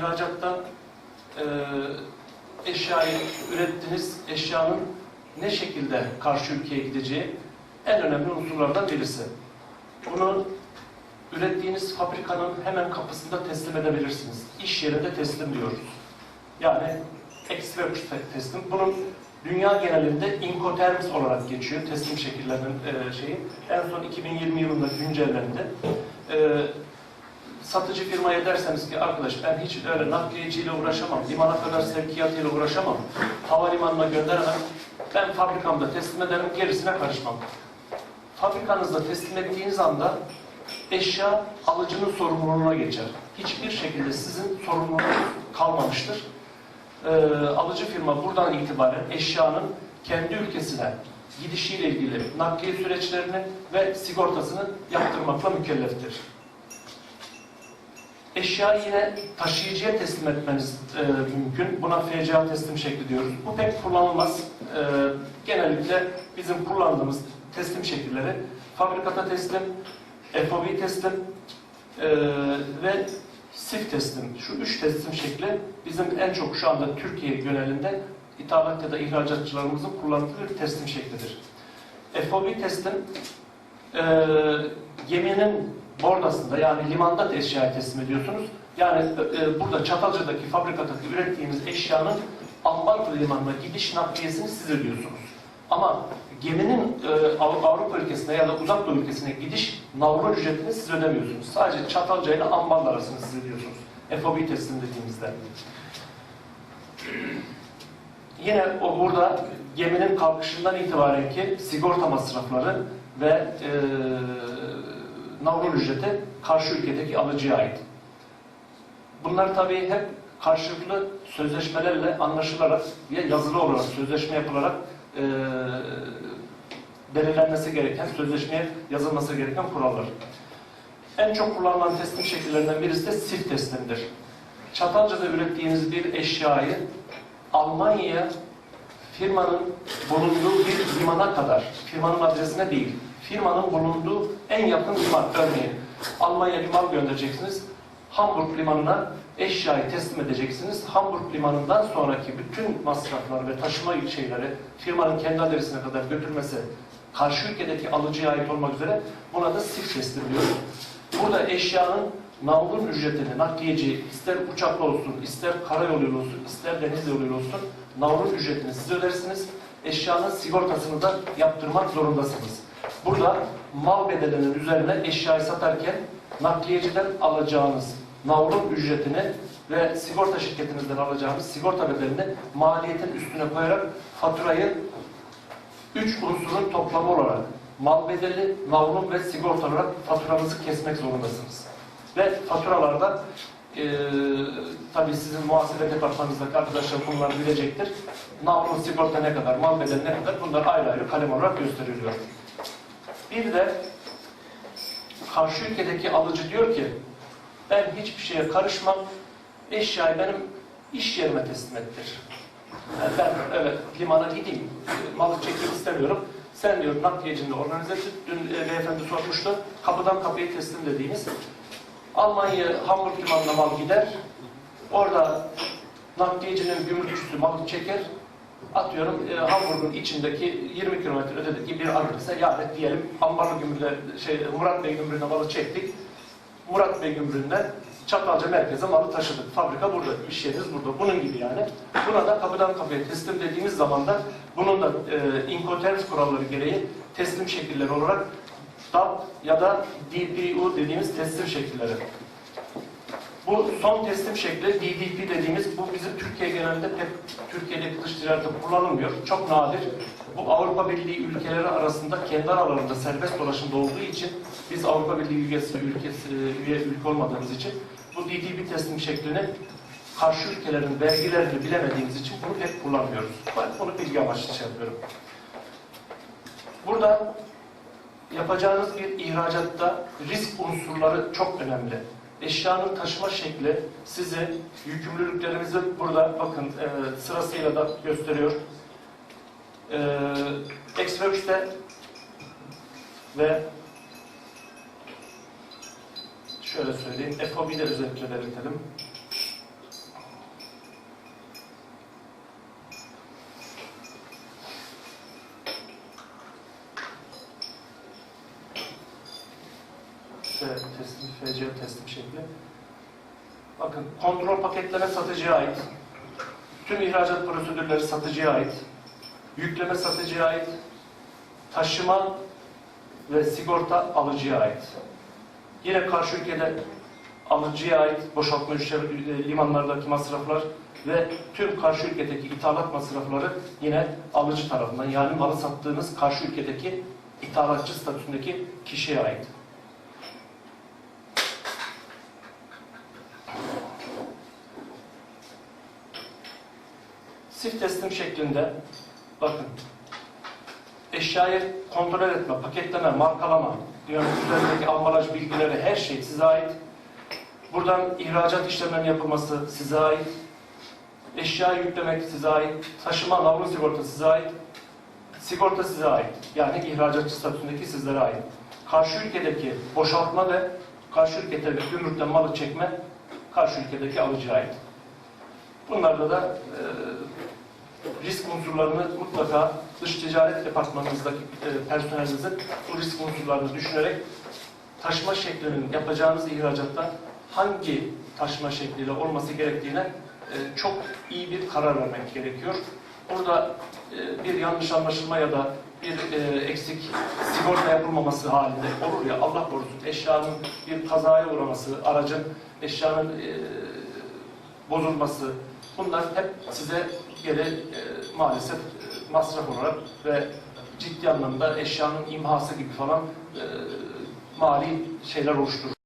ihracatta e, eşyayı ürettiniz, eşyanın ne şekilde karşı ülkeye gideceği en önemli unsurlardan birisi. Bunu ürettiğiniz fabrikanın hemen kapısında teslim edebilirsiniz. İş yerinde teslim diyoruz. Yani express teslim. Bunun dünya genelinde Incoterms olarak geçiyor teslim şekillerinin e, şeyi. En son 2020 yılında güncellendi. E, satıcı firmaya derseniz ki arkadaş ben hiç öyle nakliyeciyle uğraşamam, limana kadar sevkiyatıyla uğraşamam, havalimanına gönderemem, ben fabrikamda teslim ederim, gerisine karışmam. Fabrikanızda teslim ettiğiniz anda eşya alıcının sorumluluğuna geçer. Hiçbir şekilde sizin sorumluluğunuz kalmamıştır. Ee, alıcı firma buradan itibaren eşyanın kendi ülkesine gidişiyle ilgili nakliye süreçlerini ve sigortasını yaptırmakla mükelleftir. Eşyayı taşıyıcıya teslim etmeniz e, mümkün. Buna FCA teslim şekli diyoruz. Bu pek kullanılmaz. E, genellikle bizim kullandığımız teslim şekilleri fabrikata teslim, FOB teslim e, ve SIF teslim. Şu üç teslim şekli bizim en çok şu anda Türkiye yönelinde ithalat ya da ihracatçılarımızın kullandığı bir teslim şeklidir. FOB teslim e, geminin bordasında yani limanda da eşyayı teslim ediyorsunuz. Yani e, burada Çatalca'daki fabrikadaki ürettiğiniz eşyanın Ambarlı limanına gidiş nakliyesini siz ödüyorsunuz. Ama geminin e, Av- Avrupa ülkesine ya da uzak doğu ülkesine gidiş navru ücretini siz ödemiyorsunuz. Sadece Çatalca ile Ambarlı arasını siz ödüyorsunuz. FOB teslim dediğimizde. Yine o burada geminin kalkışından itibaren ki sigorta masrafları ve e, navrul ücreti karşı ülkedeki alıcıya ait. Bunlar tabii hep karşılıklı sözleşmelerle anlaşılarak ve yazılı olarak sözleşme yapılarak e, belirlenmesi gereken, sözleşmeye yazılması gereken kurallar. En çok kullanılan teslim şekillerinden birisi de SIF teslimdir. Çatalca'da ürettiğiniz bir eşyayı Almanya'ya firmanın bulunduğu bir limana kadar, firmanın adresine değil, firmanın bulunduğu en yakın liman, örneğin Almanya liman göndereceksiniz, Hamburg limanına eşyayı teslim edeceksiniz. Hamburg limanından sonraki bütün masraflar ve taşıma şeyleri firmanın kendi adresine kadar götürmesi karşı ülkedeki alıcıya ait olmak üzere buna da SIF teslim diyoruz. Burada eşyanın navlun ücretini nakliyeci ister uçakla olsun, ister karayoluyla olsun, ister deniz yoluyla olsun navlun ücretini siz ödersiniz. Eşyanın sigortasını da yaptırmak zorundasınız. Burada mal bedelinin üzerine eşyayı satarken nakliyeciden alacağınız navlun ücretini ve sigorta şirketinizden alacağınız sigorta bedelini maliyetin üstüne koyarak faturayı üç unsurun toplamı olarak mal bedeli, navlun ve sigorta olarak faturanızı kesmek zorundasınız. Ve faturalarda e, tabii sizin muhasebe departmanınızdaki arkadaşlar bunları bilecektir. Navlun sigorta ne kadar, mal bedeli ne kadar bunlar ayrı ayrı kalem olarak gösteriliyor. Bir de karşı ülkedeki alıcı diyor ki ben hiçbir şeye karışmam, eşyayı benim iş yerime teslim ettir. Yani ben evet limana gideyim, malı çekmek istemiyorum. Sen diyor nakliyecinde organize et. Dün e, beyefendi sormuştu. Kapıdan kapıya teslim dediğimiz. Almanya Hamburg limanına mal gider. Orada nakliyecinin gümrükçüsü malı çeker. Atıyorum e, Hamburg'un içindeki 20 kilometre ötedeki bir adrese yani diyelim Ambarlı gümrüğüne, şey, Murat Bey gümrüğüne malı çektik. Murat Bey gümrüğünden Çatalca merkeze malı taşıdık. Fabrika burada, iş yeriniz burada. Bunun gibi yani. Buna da kapıdan kapıya teslim dediğimiz zaman da bunun da e, Incoterms kuralları gereği teslim şekilleri olarak DAP ya da DPU dediğimiz teslim şekilleri. Bu son teslim şekli DDP dediğimiz bu bizim Türkiye genelinde pek Türkiye'de dış ticarette kullanılmıyor. Çok nadir. Bu Avrupa Birliği ülkeleri arasında kendi aralarında serbest dolaşımda olduğu için biz Avrupa Birliği üyesi, ülkesi, üye ülke olmadığımız için bu DDP teslim şeklini karşı ülkelerin vergilerini bilemediğimiz için bunu pek kullanmıyoruz. Ben bunu bilgi amaçlı şey yapıyorum. Burada yapacağınız bir ihracatta risk unsurları çok önemli. Eşyanın taşıma şekli sizi yükümlülüklerimizi burada bakın e, sırasıyla da gösteriyor. E, Extra 3'te ve şöyle söyleyeyim, FOB'de özellikle belirtelim. F teslim, FC teslim şekli. Bakın kontrol paketleme satıcıya ait. Tüm ihracat prosedürleri satıcıya ait. Yükleme satıcıya ait. Taşıma ve sigorta alıcıya ait. Yine karşı ülkede alıcıya ait boşaltma işleri, e, limanlardaki masraflar ve tüm karşı ülkedeki ithalat masrafları yine alıcı tarafından yani malı sattığınız karşı ülkedeki ithalatçı statüsündeki kişiye ait. Sif teslim şeklinde bakın eşyayı kontrol etme, paketleme, markalama, yani üzerindeki ambalaj bilgileri her şey size ait. Buradan ihracat işlemlerinin yapılması size ait. Eşya yüklemek size ait. Taşıma, lavru sigorta size ait. Sigorta size ait. Yani ihracatçı statüsündeki sizlere ait. Karşı ülkedeki boşaltma ve karşı ülkedeki gümrükten malı çekme karşı ülkedeki alıcıya ait. Bunlarda da e, risk unsurlarını mutlaka dış ticaret departmanınızdaki e, personelinizin bu risk unsurlarını düşünerek taşıma şeklinin yapacağınız ihracatta hangi taşıma şekliyle olması gerektiğine e, çok iyi bir karar vermek gerekiyor. Burada e, bir yanlış anlaşılma ya da bir e, eksik sigorta yapılmaması halinde olur ya Allah korusun eşyanın bir kazaya uğraması, aracın eşyanın e, bozulması bunlar hep size geri e, maalesef e, masraf olarak ve ciddi anlamda eşyanın imhası gibi falan e, mali şeyler oluşturur.